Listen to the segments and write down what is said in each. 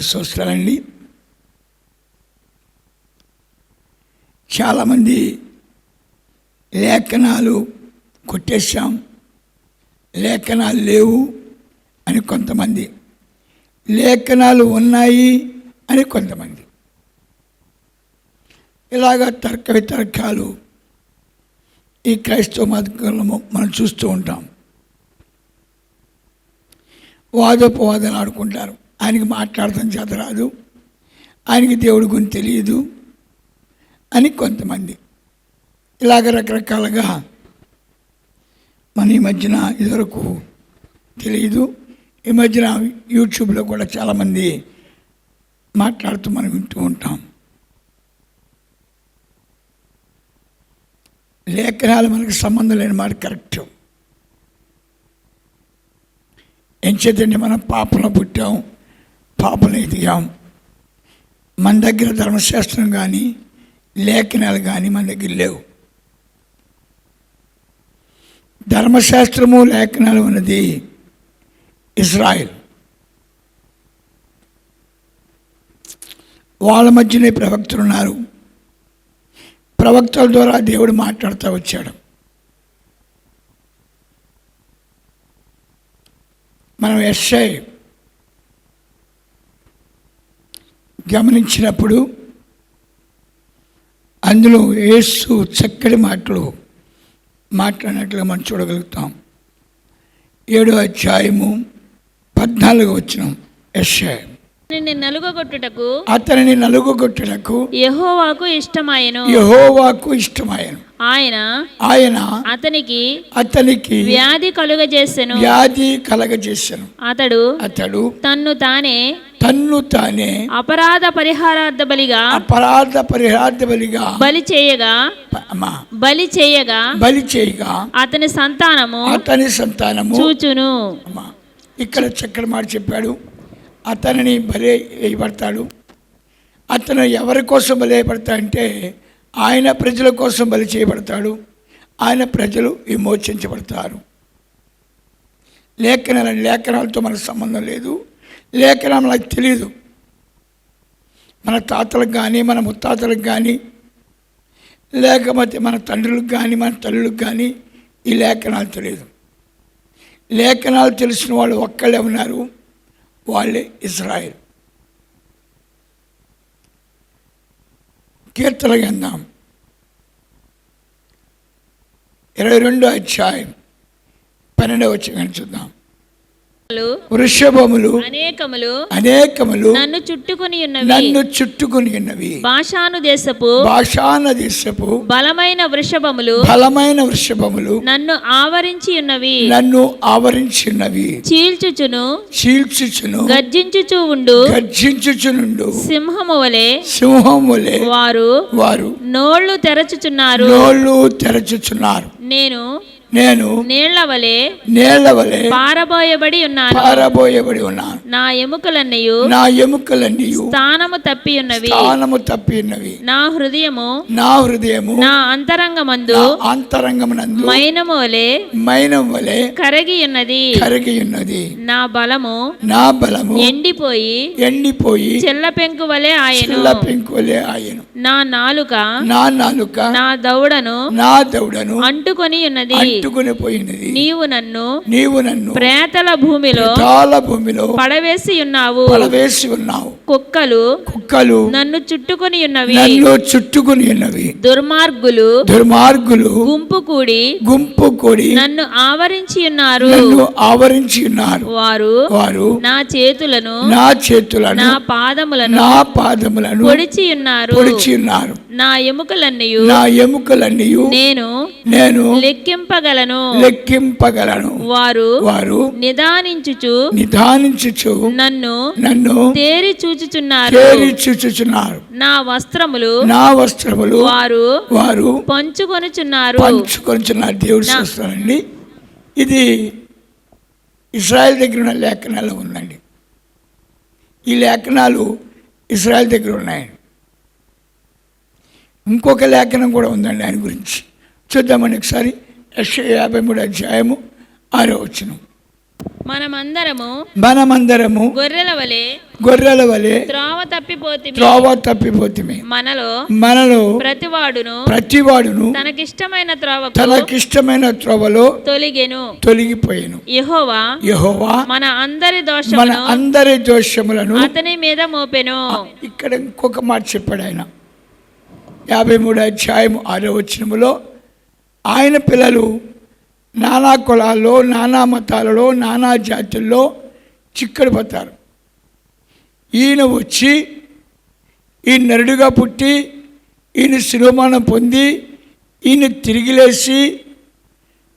దేవుడు చూస్తారండి చాలామంది లేఖనాలు కొట్టేశాం. లేఖనాలు లేవు అని కొంతమంది. లేఖనాలు ఉన్నాయి అని కొంతమంది. ఇలాగ తర్క వితర్కాలు ఈ క్రైస్తవ మతంలో మనం చూస్తూ ఉంటాం. వాదోపవాదాలు ఆడుకుంటారు. ఆయనకి మాట్లాడటం చేత రాదు. ఆయనకి దేవుడి గురించి తెలియదు అని కొంతమంది. ఇలాగ రకరకాలుగా మన ఈ మధ్యన ఇదివరకు తెలియదు. ఈ మధ్యన యూట్యూబ్లో కూడా చాలామంది మాట్లాడుతూ మనం వింటూ ఉంటాం. లేఖనాలు మనకు సంబంధం లేని మాట కరెక్ట్. ఎంచేతండి మనం? పాపంలో పుట్టాం. పాపంలో మన దగ్గర ధర్మశాస్త్రం కానీ లేఖనాలు కానీ మన దగ్గర లేవు. ధర్మశాస్త్రము లేఖనాలు ఉన్నది ఇజ్రాయెల్ వాళ్ళ మధ్యనే ప్రవక్తలు ఉన్నారు. ప్రవక్తల ద్వారా దేవుడు మాట్లాడుతూ వచ్చాడు. మనం ఎస్ఐ గమనించినప్పుడు అందులో యేసు చక్కటి మాటలు మాట్లాడినట్లుగా మనం చూడగలుగుతాం. ఏడో అధ్యాయము పద్నాలుగు వచ్చిన ఎస్ఐ నలుగొట్టుటకు అతనిని నలుగుగొట్టుటకు యెహోవాకు ఇష్టమాయెను. యహోవాకు ఇష్టమాయను. ఆయన ఆయన అతనికి అతనికి వ్యాధి కలుగజేసెను. వ్యాధి కలగజేశాను అతడు అతడు తన్ను తానే తన్ను తానే అపరాధ పరిహారార్థ బలిగా అపరాధ పరిహార్థ బలిగా బలి చేయగా బలి చేయగా బలి చేయగా అతని సంతానము అతని సంతానము చూచును. అమ్మా, ఇక్కడ చక్కటి మాట చెప్పాడు. అతనిని బలి వేయబడతాడు అతను ఎవరి కోసం బలి వేయబడతాడంటే ఆయన ప్రజల కోసం బలి చేయబడతాడు. ఆయన ప్రజలు విమోచించబడతారు. లేఖన లేఖనాలతో మనకు సంబంధం లేదు. లేఖనం నాకు తెలియదు మన తాతలకు కానీ మన ముత్తాతలకు కానీ లేకపోతే మన తండ్రులకు కానీ మన తల్లులకు కానీ ఈ లేఖనాలు తెలియదు లేఖనాలు తెలిసిన వాళ్ళు ఒక్కళ్ళే ఉన్నారు. వాళ్ళే ఇజ్రాయెల్ కీర్తన గ్రంథం ఇరవై రెండో అధ్యాయం పన్నెండవ వచ్చి చూద్దాం వృషభములు అనేకములు అనేకములు నన్ను చుట్టుకొని ఉన్నవి. నన్ను చుట్టుకుని ఉన్నవి. భాషాను దేశపు భాషాన దేశపు బలమైన వృషభములు బలమైన వృషభములు నన్ను ఆవరించి ఉన్నవి. నన్ను ఆవరించున్నవి చీల్చుచును చీల్చుచును గర్జించుచు ఉండు. గర్జించుచునుండు సింహము వలె సింహం వలె వారు వారు నోళ్ళు తెరచుచున్నారు. నోళ్ళు తెరచుచున్నారు. నేను నేను నీళ్ళ వలె నేల వలె పారబోయబడి ఉన్నాను. పారబోయబడి ఉన్నాను. నా ఎముకలన్నయు నా ఎముకలన్నీ స్థానము తప్పి ఉన్నవి. స్థానము తప్పి ఉన్నవి. నా హృదయము నా హృదయము నా అంతరంగమందు అంతరంగమునందు మైనము వలె మైనం వలె కరగి ఉన్నది కరిగి ఉన్నది నా బలము నా బలము ఎండిపోయి ఎండిపోయి చెల్ల పెంకు వలె ఆయను. చిల్ల పెంకు వలె ఆయను. నా నాలుక నా నాలుక నా దౌడను నా దౌడను అంటుకొని ఉన్నది అంటుకుని పోయినది. నీవు నన్ను నీవు నన్ను ప్రేతల భూమిలో చాలా భూమిలో పడవేసి ఉన్నావు. పడవేసి ఉన్నావు. కుక్కలు కుక్కలు నన్ను చుట్టుకొని ఉన్నవి. నన్ను చుట్టుకుని ఉన్నవి. దుర్మార్గులు దుర్మార్గులు గుంపు కూడి గుంపు కూడి నన్ను ఆవరించి ఉన్నారు. నన్ను ఆవరించి ఉన్నారు. వారు వారు నా చేతులను నా చేతులను నా పాదములను నా పాదములను పొడిచి ఉన్నారు. పొడిచి ఉన్నారు. నా ఎముకలన్నీ నా ఎముకలన్నీ నేను నేను లెక్కింపగలను. లెక్కింపగలను. వారు వారు నిదానించుచు నిదానించుచు నన్ను నన్ను తేరి చూచుచున్నారు. తేరి చూచుచున్నారు. నా వస్త్రములు నా వస్త్రములు వారు వారు పంచుకొనుచున్నారు. పంచుకొంచున్నారు దేవుడు చూస్తానండి ఇది ఇజ్రాయెల్ దగ్గర ఉన్న లేఖనాలు ఉందండి. ఈ లేఖనాలు ఇజ్రాయెల్ దగ్గర ఉన్నాయండి. ఇంకొక లేఖనం కూడా ఉందండి ఆయన గురించి. చూద్దామండి ఒకసారి. యాభై మూడు అధ్యాయము ఆరో వచ్చిన మనమందరము మనమందరము గొర్రెల వలె గొర్రెల వలె త్రోవ తప్పిపోతిమి. త్రోవ తప్పిపోతుమే. మనలో మనలో ప్రతివాడును ప్రతివాడును తనకిష్టమైన త్రోవకు తనకిష్టమైన త్రోవలో తొలిగెను. తొలగిపోయాను. యెహోవా యెహోవా మన అందరి మన దోషమును అందరి దోషములను అతని మీద మోపెను. ఇక్కడ ఇంకొక మాట చెప్పాడు ఆయన. యాభై మూడు అధ్యాయం ఆరో వచనములో ఆయన పిల్లలు నానా కులాల్లో నానా మతాలలో నానా జాతుల్లో చిక్కడిపోతారు ఈయన వచ్చి ఈ నరుడుగా పుట్టి ఈయన శిరోమానం పొంది ఈయన తిరిగిలేసి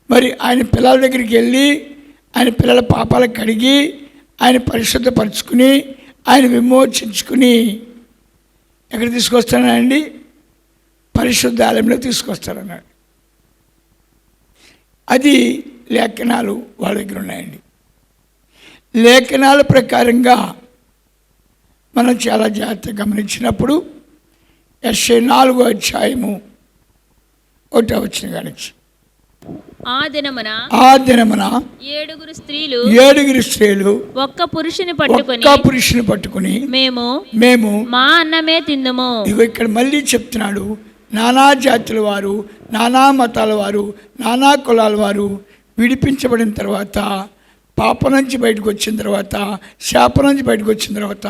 మరి ఆయన పిల్లల దగ్గరికి వెళ్ళి ఆయన పిల్లల పాపాలు కడిగి ఆయన పరిశుద్ధపరచుకుని ఆయన విమోచించుకుని ఎక్కడ తీసుకొస్తానండి పరిశుద్ధ ఆలయంలో తీసుకొస్తారన్నాడు. అది లేఖనాలు వాళ్ళ దగ్గర ఉన్నాయండి. లేఖనాల ప్రకారంగా మనం చాలా జాగ్రత్తగా గమనించినప్పుడు ఎస్ఏ నాలుగో అధ్యాయము ఒకటో వచ్చిన కానిచ్చి. ఆ దినమున ఆ దినమున ఏడుగురు స్త్రీలు ఏడుగురు స్త్రీలు ఒక్క పురుషుని పట్టుకొని ఒక్క పురుషుని పట్టుకుని మేము మేము మా అన్నమే తిందుము. ఇగో ఇక్కడ మళ్ళీ చెప్తున్నాడు నానా జాతుల వారు నానా మతాల వారు నానా కులాల వారు విడిపించబడిన తర్వాత పాప నుంచి బయటకు వచ్చిన తర్వాత శాప నుంచి బయటకు వచ్చిన తర్వాత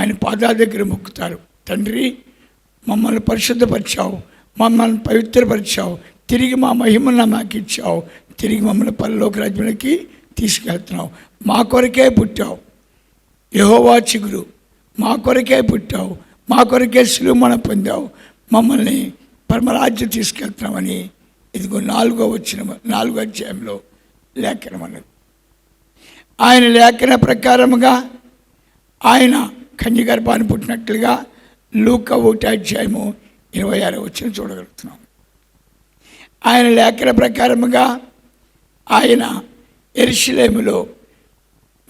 ఆయన పాదాల దగ్గర మొక్కుతారు. తండ్రి మమ్మల్ని పరిశుద్ధపరిచావు మమ్మల్ని పవిత్రపరిచావు తిరిగి మా మహిమను మాకు ఇచ్చావు తిరిగి మమ్మల్ని పరలోక రాజ్యానికి తీసుకెళ్తున్నావు. మా కొరకే పుట్టావు. యహోవా చిగురు. మా కొరకే పుట్టావు. మా కొరకే సులుమన పొందావు. మమ్మల్ని పరమరాజ్యం తీసుకెళ్తామని ఇదిగో నాలుగో వచ్చిన నాలుగో అధ్యాయంలో లేఖనం అన్నది. ఆయన లేఖన ప్రకారముగా ఆయన కన్యగర్భాన్ని పుట్టినట్లుగా లూక ఒకటి అధ్యాయము ఇరవై ఆరో వచ్చిన చూడగలుగుతున్నాం. ఆయన లేఖన ప్రకారముగా ఆయన ఎరుషులేములో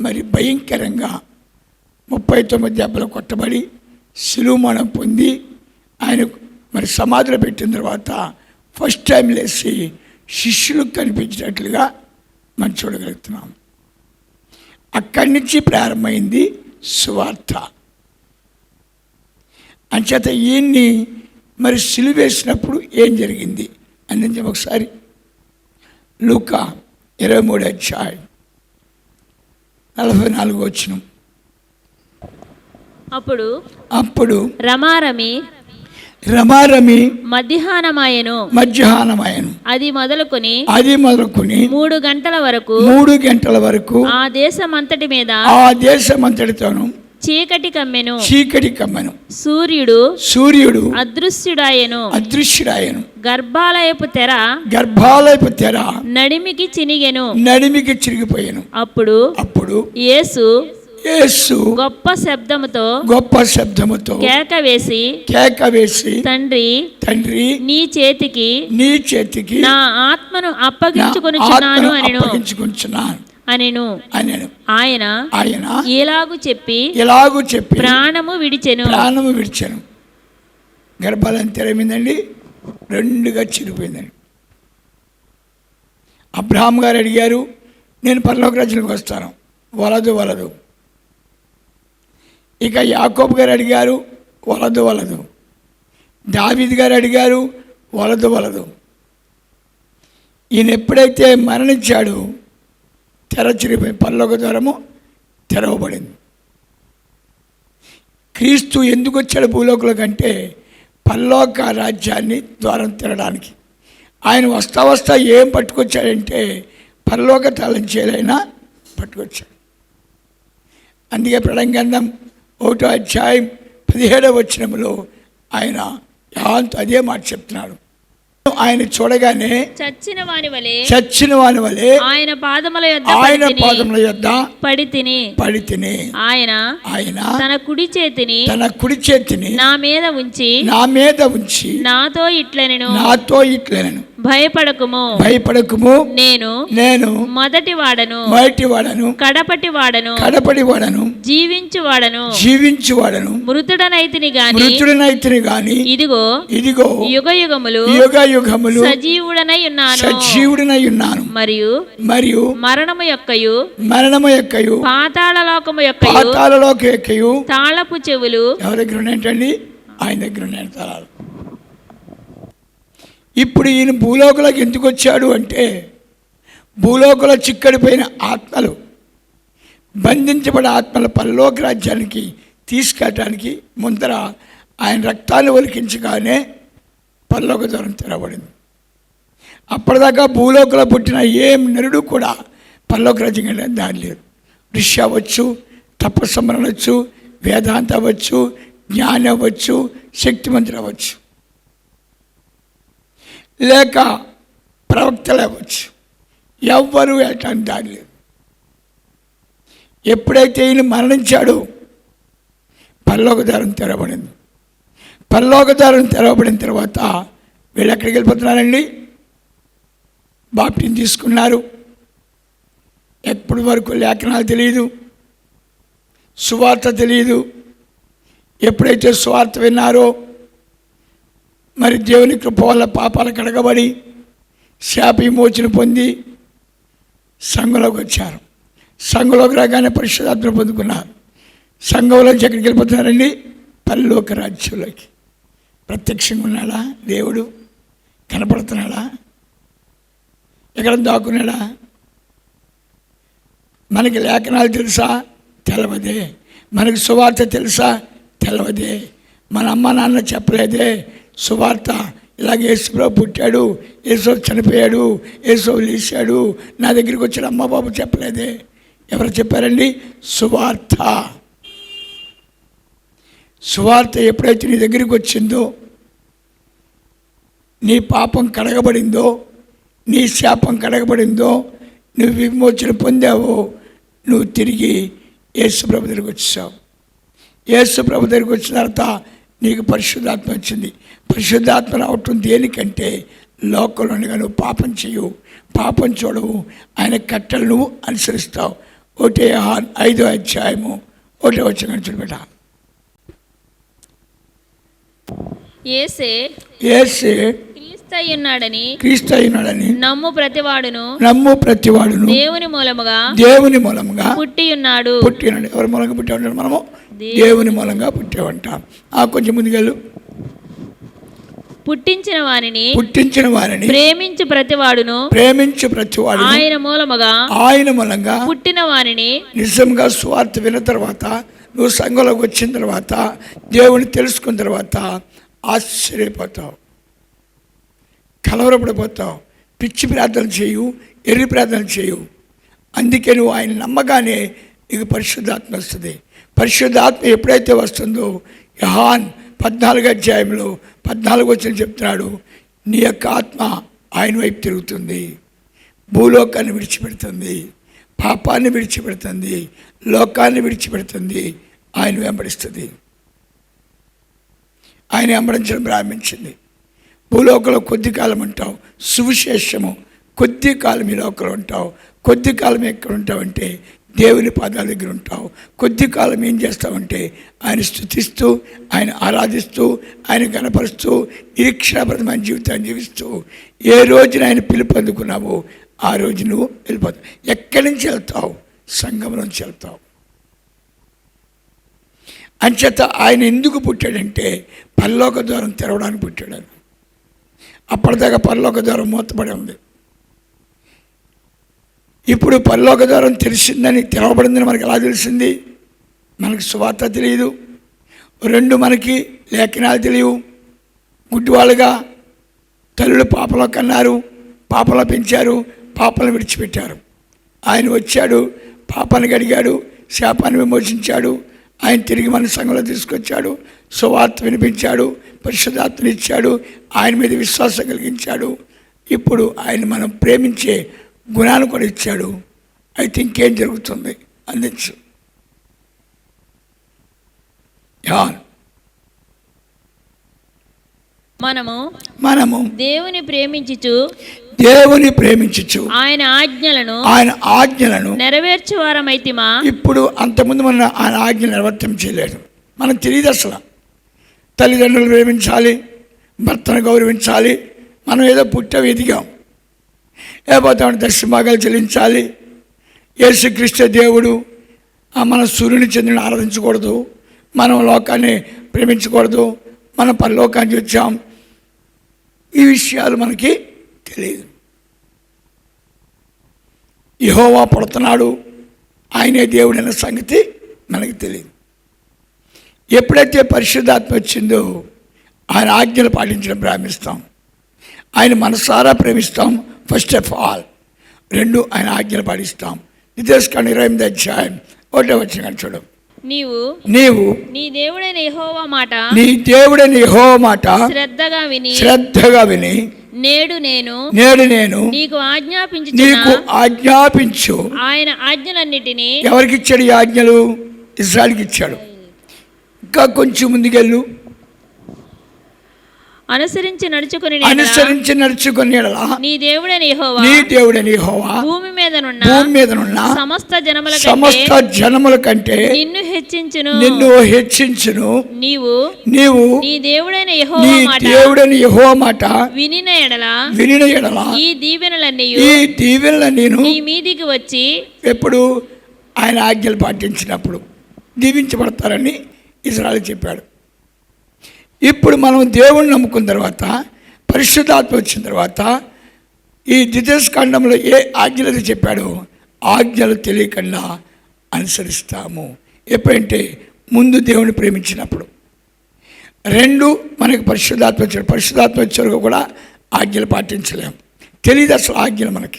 మరి భయంకరంగా ముప్పై తొమ్మిది దెబ్బలు కొట్టబడి శిలువమణం పొంది ఆయన మరి సమాధిలో పెట్టిన తర్వాత ఫస్ట్ టైం లేచి శిష్యులకు కనిపించినట్లుగా మనం చూడగలుగుతున్నాం. అక్కడి నుంచి ప్రారంభమైంది సువార్త. అంచేత ఈయన్ని మరి సిలువేసినప్పుడు ఏం జరిగింది? అందించి ఒకసారి. లూక ఇరవై మూడు అధ్యాయం నలభై నాలుగు వచ్చినాం అప్పుడు అప్పుడు రమారమి రమారమి మధ్యాహ్నమాయను. మధ్యాహ్నమాయను. అది మొదలుకొని అది మొదలుకొని మూడు గంటల వరకు మూడు గంటల వరకు ఆ దేశమంతటి మీద ఆ దేశమంతటితోనూ చీకటి కమ్మెను. చీకటి కమ్మను. సూర్యుడు సూర్యుడు అదృశ్యుడాయెను. అదృశ్యుడాయను. గర్భాలయపు తెర గర్భాలయపు తెర నడిమికి చినిగెను. నడిమికి చిరిగిపోయాను. అప్పుడు అప్పుడు యేసు యేసు గొప్ప శబ్దముతో గొప్ప శబ్దముతో కేక వేసి కేక వేసి తండ్రి తండ్రి నీ చేతికి నీ చేతికి నా ఆత్మను అప్పగించుకొనుచున్నాను అనెను. అప్పగించుకుంటున్నాను అనెను. అని ఆయన ఆయన ఎలాగు చెప్పి ఎలాగూ చెప్పి ప్రాణము విడిచెను. ప్రాణము విడిచాను. గర్భాలను తెరమిందండి. రెండుగా చిరిపోయిందండి అబ్రహాం గారు అడిగారు నేను పరలోక రాజ్యానికి వస్తాను. వలదు వలదు. ఇక యాకోబ్ గారు అడిగారు వలదు వలదు. దావిద్ గారు అడిగారు వలదు వలదు. ఈయన ఎప్పుడైతే మరణించాడు తెరచిరిపోయి పల్లొక ద్వారము తెరవబడింది. క్రీస్తు ఎందుకు వచ్చాడు భూలోకుల కంటే పల్లోక రాజ్యాన్ని ద్వారం తెరడానికి. ఆయన వస్తా వస్తా ఏం పట్టుకొచ్చాడంటే పరలోక తలంచేలైనా పట్టుకొచ్చాడు. అందుకే ప్రళంగంధం ఒకటో అధ్యాయం పదిహేడవ వచనములో ఆయన యాంత్ అదే మాట చెప్తున్నాడు. ఆయన చూడగానే చచ్చిన వాని వలె చచ్చిన వాని వలె ఆయన పాదముల యొద్ద ఆయన పాదముల యొద్ద పడి తిని పడి తిని ఆయన ఆయన తన కుడి చేతిని తన కుడి చేతిని నా మీద ఉంచి నా మీద ఉంచి నాతో ఇట్లనెను. నాతో ఇట్లనను. భయపడకుము. భయపడకుము. నేను నేను మొదటి వాడను బయటి వాడను కడపటి వాడను కడపడి వాడను జీవించు వాడను జీవించి వాడను మృతుడనైతిని గాని మృతుడినైతిని గాని ఇదిగో ఇదిగో యుగ యుగములు యుగ యుగములు సజీవుడనై ఉన్నాను. సజీవుడినై ఉన్నాను. మరియు మరియు మరణము యొక్కయు మరణము యొక్కయు పాతాళ లోకము యొక్కయు పాతాలలోకి ఎక్కయు తాళపు చెవులు ఎవరి దగ్గర ఉన్నాయంటండి? ఆయన దగ్గర ఉన్నాయంట తాళాలు ఇప్పుడు ఈయన భూలోకులకు ఎందుకు వచ్చాడు అంటే భూలోకుల చిక్కడిపోయిన ఆత్మలు బంధించబడిన ఆత్మల పరలోక రాజ్యానికి తీసుకెళ్ళడానికి ముందర ఆయన రక్తాన్ని ఒలికించగానే పరలోక ద్వారం తెరవబడింది. అప్పటిదాకా భూలోకల పుట్టిన ఏం నరుడు కూడా పరలోక రాజ్యం దాని లేదు. ఋషి అవ్వచ్చు తపస్సమరణ అవ్వచ్చు వేదాంత అవ్వచ్చు జ్ఞానం అవ్వచ్చు శక్తిమంతులు అవ్వచ్చు. లేక ప్రవక్తలు అవ్వచ్చు ఎవ్వరు వెళ్ళటానికి దారి లేదు. ఎప్పుడైతే ఈయన మరణించాడో పరలోక దారం తెరవబడింది. పరలోక దారం తెరవబడిన తర్వాత వీళ్ళు ఎక్కడికి వెళ్ళిపోతున్నారండి? బాప్టిని తీసుకున్నారు. ఎప్పటి వరకు లేఖనాలు తెలియదు సువార్త తెలియదు ఎప్పుడైతే సువార్త విన్నారో మరి దేవుని కృప వల్ల పాపాలు కడగబడి శాప విమోచన పొంది సంఘంలోకి వచ్చారు. సంఘంలోకి రాగానే పరిశుధాత్మ పొందుకున్నారు. సంఘంలోంచి ఎక్కడికి వెళ్ళిపోతున్నారండి? పల్లోక రాజ్యంలోకి. ప్రత్యక్షంగా ఉన్నాడా? దేవుడు కనపడుతున్నాడా? ఎక్కడ దాక్కున్నాడా? మనకి లేఖనాలు తెలుసా? తెలవదే. మనకి సువార్త తెలుసా? తెలవదే. మన అమ్మ నాన్న చెప్పలేదే. సువార్త. ఇలాగ యేసుప్రభు పుట్టాడు యేసో చనిపోయాడు యేసు లేచాడు. నా దగ్గరికి వచ్చిన అమ్మ బాబు చెప్పలేదే. ఎవరు చెప్పారండి? సువార్త. సువార్త ఎప్పుడైతే నీ దగ్గరికి వచ్చిందో నీ పాపం కడగబడిందో నీ శాపం కడగబడిందో నువ్వు విమోచన పొందావో నువ్వు తిరిగి యేసు ప్రభు దగ్గరికి వచ్చావు యేసు ప్రభు దగ్గరికి వచ్చిన తర్వాత నీకు పరిశుద్ధాత్మ వచ్చింది. పరిశుద్ధాత్మ రావటం దేనికంటే లోకంలోనిగా నువ్వు పాపం చేయవు పాపం చూడవు ఆయన కట్టలు నువ్వు అనుసరిస్తావు. ఒకటే ఐదో అధ్యాయము ఒకటే వచ్చిన చూడబెట్ట. ఏసే ఏసే క్రీస్తై ఉన్నాడని క్రీస్తు అయినాడని నమ్ము ప్రతివాడును. నమ్ము ప్రతివాడును దేవుని మూలముగా దేవుని మూలంగా పుట్టి ఉన్నాడు పుట్టినాడు ఎవరి మూలంగా పుట్టామంటాడు మనము దేవుని మూలంగా పుట్టామంటాం. ఆ కొంచెం ముందుకెళ్ళు పుట్టించిన వారిని పుట్టించిన వారిని ప్రేమించు ప్రతివాడును. ప్రేమించు ప్రతివాడు ఆయన మూలముగా ఆయన మూలంగా పుట్టిన వారిని నిజంగా స్వార్థ విన్న తర్వాత నువ్వు సంఘంలోకి వచ్చిన తర్వాత దేవుని తెలుసుకున్న తర్వాత ఆశ్చర్యపోతావు. కలవరపడిపోతావు పిచ్చి ప్రార్థన చేయు ఎర్రి ప్రార్థన చేయు. అందుకే నువ్వు ఆయన నమ్మగానే నీకు పరిశుద్ధాత్మ వస్తుంది. పరిశుద్ధాత్మ ఎప్పుడైతే వస్తుందో యహాన్ పద్నాలుగు అధ్యాయంలో పద్నాలుగు వచ్చిన చెప్తున్నాడు నీ యొక్క ఆత్మ ఆయన వైపు తిరుగుతుంది. భూలోకాన్ని విడిచిపెడుతుంది. పాపాన్ని విడిచిపెడుతుంది. లోకాన్ని విడిచిపెడుతుంది. ఆయన వెంబడిస్తుంది. ఆయన వెంబడించడం ప్రారంభించింది. భూలోకంలో కొద్ది కాలం ఉంటావు. సువిశేషము. కొద్ది కాలం ఈ లోకంలో ఉంటావు. కొద్ది కాలం ఎక్కడ ఉంటావంటే దేవుని పాదాల దగ్గర ఉంటావు. కొద్ది కాలం ఏం చేస్తావంటే ఆయన స్థుతిస్తూ ఆయన ఆరాధిస్తూ ఆయన కనపరుస్తూ నిరీక్షాపరమైన జీవితాన్ని జీవిస్తూ ఏ రోజున ఆయన పిలుపు అందుకున్నావో ఆ రోజు నువ్వు వెళ్ళిపోతావు. ఎక్కడి నుంచి వెళ్తావు? సంఘం నుంచి వెళ్తావు. అంచేత ఆయన ఎందుకు పుట్టాడంటే పల్లోక ద్వారం తెరవడానికి పుట్టాడు అప్పటిదాకా పరలోక ద్వారం మూతపడి ఉంది. ఇప్పుడు పరలోక ద్వారం తెలిసిందని తెలవబడిందని మనకి ఎలా తెలిసింది? మనకి సువార్త తెలియదు. రెండు మనకి లేఖనాలు తెలియవు. గుడ్డివాళ్ళుగా తల్లులు పాపలో కన్నారు పాపలో పెంచారు పాపలను విడిచిపెట్టారు. ఆయన వచ్చాడు పాపాన్ని గడిగాడు శాపాన్ని విమోచించాడు ఆయన తిరిగి మన సంఘంలో తీసుకొచ్చాడు. సువార్త వినిపించాడు. పరిశుధాత్మని ఇచ్చాడు. ఆయన మీద విశ్వాసం కలిగించాడు. ఇప్పుడు ఆయన మనం ప్రేమించే గుణాన్ని కూడా ఇచ్చాడు. అయితే ఇంకేం జరుగుతుంది? అందించు. యాన్ మనము మనము దేవుని ప్రేమించుచు దేవుని ప్రేమించచ్చు ఆయన ఆజ్ఞలను ఆయన ఆజ్ఞలను నెరవేర్చు వారమైతిమా ఇప్పుడు అంతకుముందు మన ఆయన ఆజ్ఞ నిర్వర్తం చేయలేదు. మనకు తెలియదు అసలు. తల్లిదండ్రులు ప్రేమించాలి భర్తను గౌరవించాలి మనం ఏదో పుట్ట ఎదిగాం లేకపోతే ఆవిడ దర్శభాగాలు చెల్లించాలి. యేసుక్రీస్తు దేవుడు మన సూర్యుని చంద్రుని ఆరాధించకూడదు. మనం లోకాన్ని ప్రేమించకూడదు. మనం పరలోకానికి వచ్చాం. ఈ విషయాలు మనకి తెలియదు యహోవా పుడుతున్నాడు. ఆయనే దేవుడు అనే సంగతి మనకి తెలియదు. ఎప్పుడైతే పరిశుద్ధాత్మ వచ్చిందో ఆయన ఆజ్ఞలు పాటించడం ప్రారంభిస్తాం. ఆయన మనసారా ప్రేమిస్తాం ఫస్ట్ ఆఫ్ ఆల్ రెండు ఆయన ఆజ్ఞలు పాటిస్తాం. నిదేశకాండ ఇరవై ఎనిమిది అధ్యాయం ఒకటే వచ్చిన చూడండి నీవు నీవు నీ దేవుడైన యెహోవా మాట నీ దేవుడని యహో మాట శ్రద్ధగా విని శ్రద్ధగా విని నేడు నేను నేడు నేను నీకు ఆజ్ఞాపించుచున్న నీకు ఆజ్ఞాపించు. ఆయన ఆజ్ఞలన్నిటినీ ఎవరికి ఇచ్చాడు ఈ ఆజ్ఞలు? ఇజ్రాయల్కి ఇచ్చాడు. ఇంకా కొంచెం ముందుకెళ్ళు. అనుసరించి నడుచుకుని అనుసరించి నడుచుకుని ఎడల నీ దేవుడైన యెహోవా నీ దేవుడని హోవా భూమి మీదనున్న భూమి మీదనున్న సమస్త జనముల సమస్త జనముల కంటే నిన్ను హెచ్చించును. నిన్ను హెచ్చించును. నీవు నీవు నీ దేవుడైన నీ యెహోవా మాట దేవుడని యహో మాట వినిన ఎడల? వినిన ఎడల? ఈ దీవెనలన్నీ ఈ దీవెనల నేను నీ మీదికి వచ్చి ఎప్పుడు ఆయన ఆజ్ఞలు పాటించినప్పుడు దీవించబడతారని ఇజ్రాయల్ చెప్పాడు. ఇప్పుడు మనం దేవుణ్ణి నమ్ముకున్న తర్వాత పరిశుద్ధాత్మ వచ్చిన తర్వాత ఈ ద్వితీయస్కాండంలో ఏ ఆజ్ఞలు చెప్పాడో ఆజ్ఞలు తెలియకుండా అనుసరిస్తాము. ఎప్పుడంటే ముందు దేవుని ప్రేమించినప్పుడు. రెండు మనకి పరిశుద్ధాత్మ వచ్చాడు పరిశుద్ధాత్మ వచ్చేవరకు కూడా ఆజ్ఞలు పాటించలేము తెలియదు అసలు ఆజ్ఞలు మనకి.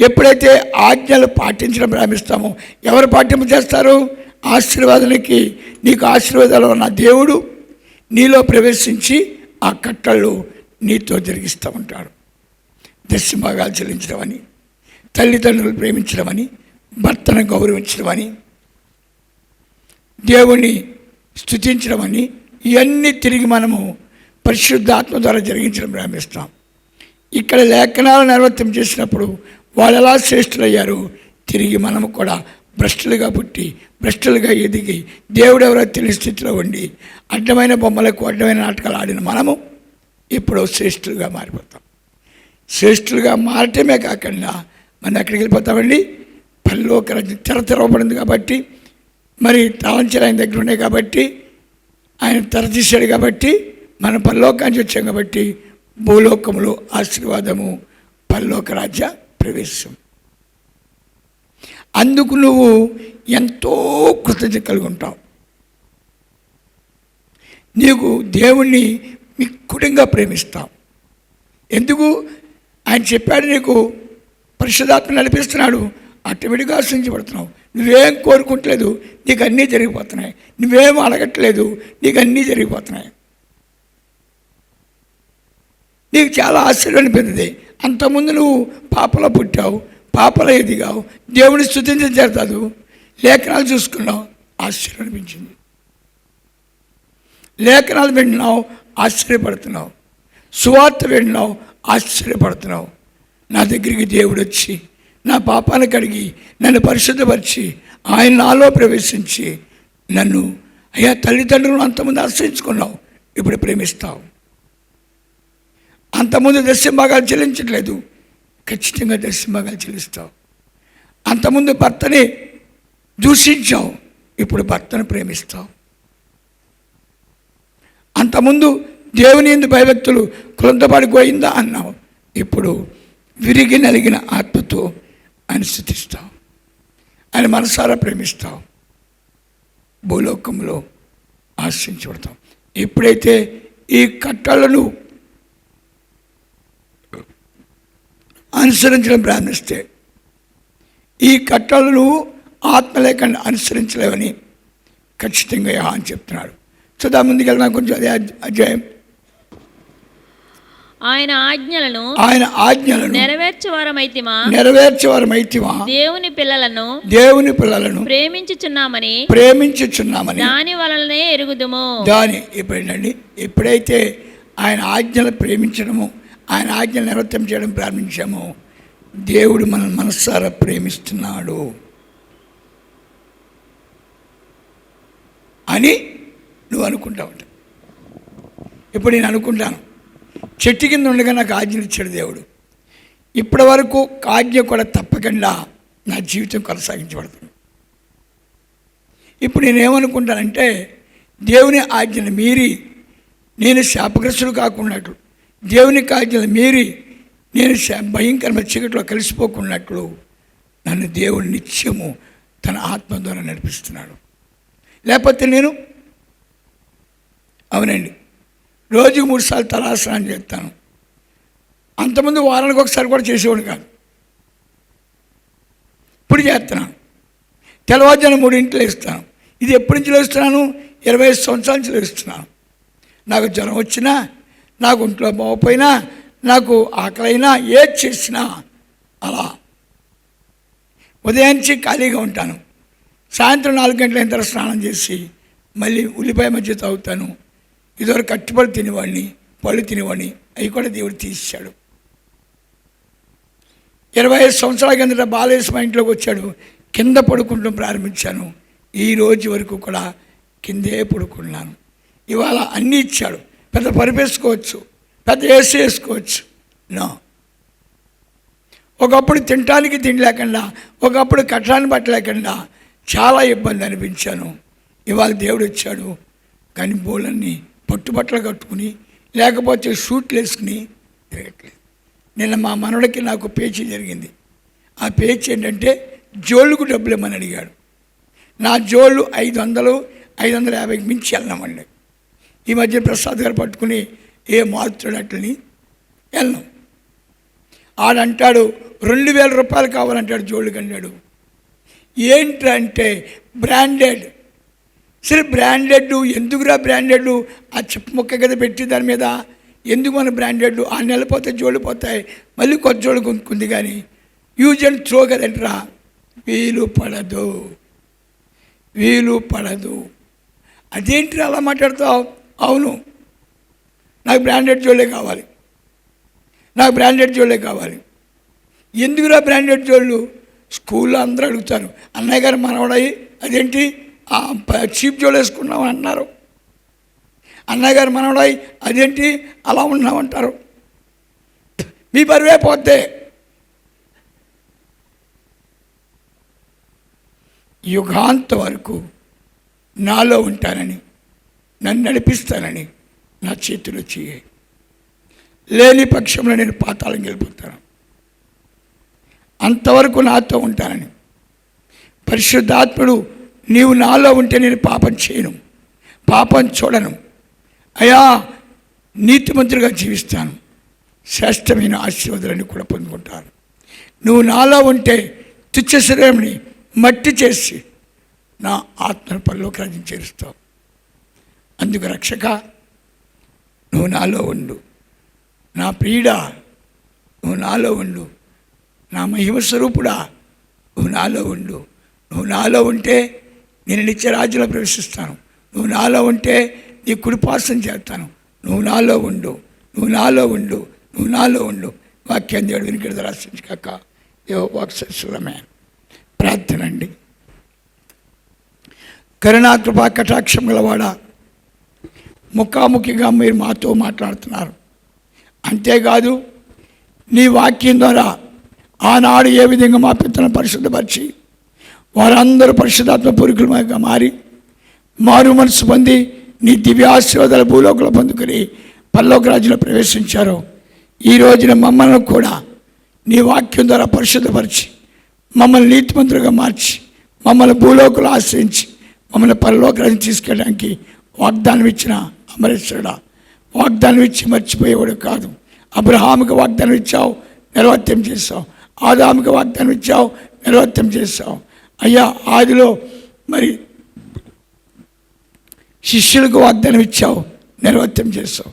ఎప్పుడైతే ఆజ్ఞలు పాటించడం ప్రారంభిస్తామో ఎవరు పాటింపు చేస్తారు? ఆశీర్వాదానికి నీకు ఆశీర్వాదాలు ఉన్న దేవుడు నీలో ప్రవేశించి ఆ కట్టళ్ళు నీతో జరిగిస్తూ ఉంటాడు. దశభాగాలు చెల్లించడం అని తల్లిదండ్రులు ప్రేమించడం అని భర్తను గౌరవించడం అని దేవుని స్థుతించడం అని ఇవన్నీ తిరిగి మనము పరిశుద్ధాత్మ ద్వారా జరిగించడం ప్రారంభిస్తాం. ఇక్కడ లేఖనాలు నిర్వర్తం చేసినప్పుడు వాళ్ళు ఎలా శ్రేష్ఠులయ్యారు తిరిగి మనము కూడా భ్రష్టులుగా పుట్టి భ్రష్టులుగా ఎదిగి దేవుడెవరో తెలియ స్థితిలో ఉండి అడ్డమైన బొమ్మలకు అడ్డమైన నాటకాలు ఆడిన మనము ఇప్పుడు శ్రేష్ఠులుగా మారిపోతాం. శ్రేష్ఠులుగా మారటమే కాకుండా మనం ఎక్కడికి వెళ్ళిపోతామండి? పనిలోకి రాజ్యం తెర తెరవబడింది కాబట్టి మరి తాళంచెలు ఆయన దగ్గర ఉన్నాయి కాబట్టి ఆయన తెరతీశాడు కాబట్టి మనం పరలోకానికి వచ్చాం కాబట్టి భూలోకములు ఆశీర్వాదము పరలోక రాజ్య ప్రవేశం. అందుకు నువ్వు ఎంతో కృతజ్ఞత కలిగి ఉంటావు నీకు దేవుణ్ణి మిక్కుడంగా ప్రేమిస్తావు ఎందుకు? ఆయన చెప్పాడు నీకు పరిశుధాత్మ నడిపిస్తున్నాడు అటువిడిగా ఆశ్రయించబడుతున్నావు నువ్వేం కోరుకుంటలేదు నీకు అన్నీ జరిగిపోతున్నాయి. నువ్వేం అడగట్లేదు నీకు అన్నీ జరిగిపోతున్నాయి. నీకు చాలా ఆశ్చర్యం అనిపించింది అంతకుముందు నువ్వు పాపలో పుట్టావు పాపల ఎదిగావు దేవుని స్థుతించడం చేరతాదు లేఖనాలు చూసుకున్నావు. ఆశ్చర్యం అనిపించింది లేఖనాలు వింటున్నావు. ఆశ్చర్యపడుతున్నావు. సువార్త వింటున్నావు. ఆశ్చర్యపడుతున్నావు. నా దగ్గరికి దేవుడు వచ్చి నా పాపాన్ని కడిగి నన్ను పరిశుద్ధపరిచి ఆయన నాలో ప్రవేశించి నన్ను అయ్యా తల్లిదండ్రులను అంతమంది ఆశ్రయించుకున్నావు. ఇప్పుడు ప్రేమిస్తావు. అంతకుముందు దశభాగాలు చెల్లించట్లేదు. ఖచ్చితంగా దశభాగాలు చెల్లిస్తావు. అంతకుముందు భర్తని దూషించావు ఇప్పుడు భర్తను ప్రేమిస్తావు. అంతకుముందు దేవుని ఎందు భయభక్తులు కృంతపడిపోయిందా అన్నావు ఇప్పుడు విరిగి నలిగిన ఆత్మతో అనుసరిస్తావు ఆయన మనసారా ప్రేమిస్తావు. భూలోకంలో ఆశ్రయించబడతాం ఎప్పుడైతే ఈ కట్టలను అనుసరించడం ప్రారంభిస్తే ఈ కట్టలను ఆత్మ లేకుండా అనుసరించలేవని ఖచ్చితంగా యెహోవా అని చెప్తున్నాడు దాని ముందుకెళ్ళినా కొంచెం అదే అధ్యాయం. ఆయన ఆజ్ఞలను ఆయన ఆజ్ఞలను నెరవేర్చువారమైతిమా? నెరవేర్చేవారమైతివా దేవుని పిల్లలను దేవుని పిల్లలను ప్రేమించుచున్నామని ప్రేమించుచున్నామని దాని వలననే ఎరుగుదుము. దాని ఎప్పుడండి ఎప్పుడైతే ఆయన ఆజ్ఞలు ప్రేమించడము ఆయన ఆజ్ఞలు నివర్తం చేయడం ప్రారంభించాము. దేవుడు మన మనస్సారా ప్రేమిస్తున్నాడు అని నువ్వు అనుకుంటావు ఇప్పుడు నేను అనుకుంటాను. చెట్టు కింద ఉండగా నాకు ఆజ్ఞలు ఇచ్చాడు దేవుడు. ఇప్పటి వరకు ఆజ్ఞ కూడా తప్పకుండా నా జీవితం కొనసాగించబడుతుంది. ఇప్పుడు నేనేమనుకుంటానంటే దేవుని ఆజ్ఞను మీరి నేను శాపగ్రస్తుడు కాకున్నట్లు దేవుని ఆజ్ఞలు మీరి. నేను భయంకరమైన చీకట్లో కలిసిపోకున్నట్లు నన్ను దేవుడు నిత్యము తన ఆత్మ ద్వారా నడిపిస్తున్నాడు. లేకపోతే నేను అవునండి. రోజు మూడు సార్లు తలాసనం చేస్తాను. అంతమంది వారానికి ఒకసారి కూడా చేసేవాడు కాదు. ఇప్పుడు చేస్తున్నాను. తెల్లవారుజాను మూడింటిలో ఇస్తాను ఇది ఎప్పటి నుంచి లేస్తున్నాను? ఇరవై ఐదు సంవత్సరాల నుంచి లేస్తున్నాను. నాకు జ్వరం వచ్చినా నాకు ఒంట్లో బాగోపోయినా నాకు ఆకలైనా ఏది చేసినా అలా. ఉదయాన్నించి ఖాళీగా ఉంటాను. సాయంత్రం నాలుగు గంటల తర్వాత స్నానం చేసి మళ్ళీ ఉల్లిపాయ మధ్య తాగుతాను. ఇదివరకు కట్టుబడి తినేవాడిని పళ్ళు తినేవాడిని అవి కూడా దేవుడు తీసాడు ఇరవై ఐదు సంవత్సరాల కిందట బాలేశ్వర మా ఇంట్లోకి వచ్చాడు. కింద పడుకుంటూ ప్రారంభించాను. ఈ రోజు వరకు కూడా కిందే పడుకున్నాను. ఇవాళ అన్నీ ఇచ్చాడు. పెద్ద పరిపేసుకోవచ్చు పెద్ద ఏసీ వేసుకోవచ్చు. నో. ఒకప్పుడు తినటానికి తిండి లేకుండా ఒకప్పుడు కట్టడానికి పట్టలేకుండా చాలా ఇబ్బంది అనిపించాను. ఇవాళ దేవుడు వచ్చాడు. కానీ బోలన్నీ పట్టుబట్టలు కట్టుకుని లేకపోతే షూట్లు వేసుకుని తిరగట్లేదు. నిన్న మా మనవడికి నాకు పేచీ జరిగింది. ఆ పేచీ ఏంటంటే జోళ్ళుకు డబ్బులు ఇమ్మని అడిగాడు. నా జోళ్ళు ఐదు వందలు ఐదు వందల యాభైకి మించి వెళ్ళామండి. ఈ మధ్య ప్రసాద్ గారు పట్టుకుని ఏ మారుతాడు అట్లని వెళ్ళాం ఆడంటాడు రెండు వేల రూపాయలు కావాలంటాడు జోళ్ళకి అన్నాడు ఏంటంటే బ్రాండెడ్. సరే బ్రాండెడ్ ఎందుకురా బ్రాండెడ్? ఆ చెప్పు మొక్క కదా పెట్టి దాని మీద ఎందుకు మన బ్రాండెడ్? ఆ నెల పోతే జోళ్ళు పోతాయి మళ్ళీ కొత్త జోళ్ళు కొనుక్కుంది కానీ యూజ్ అండ్ త్రో కదంటరా. వీలు పడదు. వీలు పడదు. అదేంటి అలా మాట్లాడతావు? అవును. నాకు బ్రాండెడ్ జోళ్ళే కావాలి. నాకు బ్రాండెడ్ జోళ్ళే కావాలి. ఎందుకురా బ్రాండెడ్ జోళ్ళు? స్కూల్లో అందరూ అడుగుతారు అన్నయ్య గారు మనవడాయి అదేంటి? చీప్ జోళ్ళు వేసుకున్నాం అన్నారు. అన్నయ్య గారు మనవడాయి అదేంటి? అలా ఉన్నామంటారు మీ బరువే పోతే. యుగాంత వరకు నాలో ఉంటానని నన్ను నడిపిస్తానని నా చేతిలో చేయి లేని పక్షంలో నేను పాతాళం గెలిపోతాను. అంతవరకు నాతో ఉంటానని. పరిశుద్ధాత్ముడు నీవు నాలో ఉంటే నేను పాపం చేయను. పాపం చూడను. అయా నీతిమంతుడిగా జీవిస్తాను. శ్రేష్టమైన ఆశీర్వాదాలను కూడా పొందుకుంటాను. నువ్వు నాలో ఉంటే తుచ్చ శరీరంని మట్టి చేసి నా ఆత్మను పనిలోకి రాజ్యం చేరుస్తావు. అందుకు రక్షక నువ్వు నాలో ఉండు. నా ప్రియుడా నువ్వు నాలో ఉండు. నా మహిమ స్వరూపుడా నువ్వు నాలో ఉండు. నువ్వు నాలో ఉంటే నేను నిత్య రాజులో ప్రవేశిస్తాను. నువ్వు నాలో ఉంటే నీ కుడిపాసం చేస్తాను. నువ్వు నాలో ఉండు. నువ్వు నాలో ఉండు. నువ్వు నాలో ఉండు. వాక్యం దేవుడు వినికిడి కాక యో వాక్సమే ప్రార్థన అండి కరుణాకృపా కటాక్షం గలవాడా ముఖాముఖిగా మీరు మాతో మాట్లాడుతున్నారు. అంతేకాదు నీ వాక్యం ద్వారా ఆనాడు ఏ విధంగా మా పిత్తలను పరిశుద్ధపరిచి వారందరూ పరిశుద్ధాత్మ పురుకులుగా మారి మారు మనసు పొంది నీ దివ్యాశీర్వాదాల భూలోకలు పొందుకుని పల్లోక రాజులో ప్రవేశించారు ఈ రోజున మమ్మల్ని కూడా నీ వాక్యం ద్వారా పరిశుద్ధపరిచి మమ్మల్ని నీతిమంతులుగా మార్చి మమ్మల్ని భూలోకులు ఆశ్రయించి మమ్మల్ని పరలోక రాజు తీసుకెళ్ళడానికి వాగ్దానం ఇచ్చిన అమరేశ్వరుడా వాగ్దానం ఇచ్చి మర్చిపోయేవాడు కాదు. అబ్రహాముకి వాగ్దానం ఇచ్చావు నిర్వర్త్యం చేస్తావు ఆదాముకి వాగ్దానం ఇచ్చావు నిర్వర్త్యం చేస్తావు అయ్యా ఆదిలో మరి శిష్యులకు వాగ్దానం ఇచ్చావు నిర్వర్త్యం చేస్తావు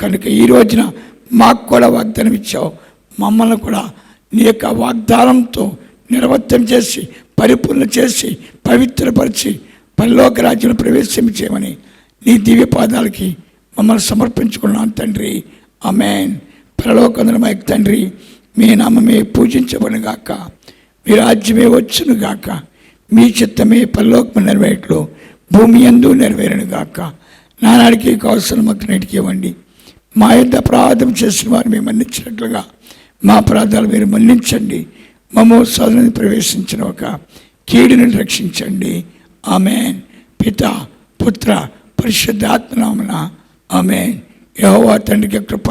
కనుక ఈ రోజున మాకు కూడా వాగ్దానం ఇచ్చావు. మమ్మల్ని కూడా నీ యొక్క వాగ్దానంతో నిర్వర్తం చేసి పరిపూర్ణ చేసి పవిత్రపరిచి పరలోక రాజ్యంలో ప్రవేశించేయమని నీ దివ్య పాదాలకి మమ్మల్ని సమర్పించుకున్నాను తండ్రి. ఆమెన్. పరలోకందరమైన తండ్రి మీ నామమే పూజించబడుగాక మీ రాజ్యమే వచ్చును గాక. మీ చిత్తమే పరలోకము నెరవేట్లు భూమి ఎందు నెరవేరను గాక. నానాడికి కావలసిన మాకు నేటికి ఇవ్వండి. మా యొక్క అపరాధం చేసిన వారు మేము మన్నించినట్లుగా మా అపరాధాలు మీరు మన్నించండి. మమ్మో సదనని ప్రవేశించిన ఒక కీడుని రక్షించండి. ఆమెన్. పిత పుత్ర పరిశుద్ధాత్మనామన. ఆమె యహోవా తండ్రికి కృప.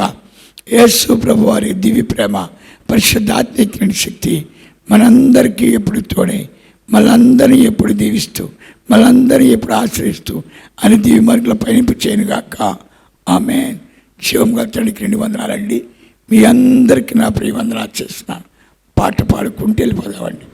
యేసు ప్రభు వారి దివి ప్రేమ పరిశుద్ధాత్మిక శక్తి మనందరికీ ఎప్పుడు తోడే మనందరినీ ఎప్పుడు దీవిస్తూ మనందరినీ ఎప్పుడు ఆశ్రయిస్తూ అని దివి మార్గంలో పయనింపు చేయనుగాక ఆమె శివంగా తండ్రికి రెండు వందనాలండి. మీ అందరికీ నా ప్రియ వందనాలు చేస్తున్నాను. పాట పాడుకుంటూ వెళ్ళిపోదామండి.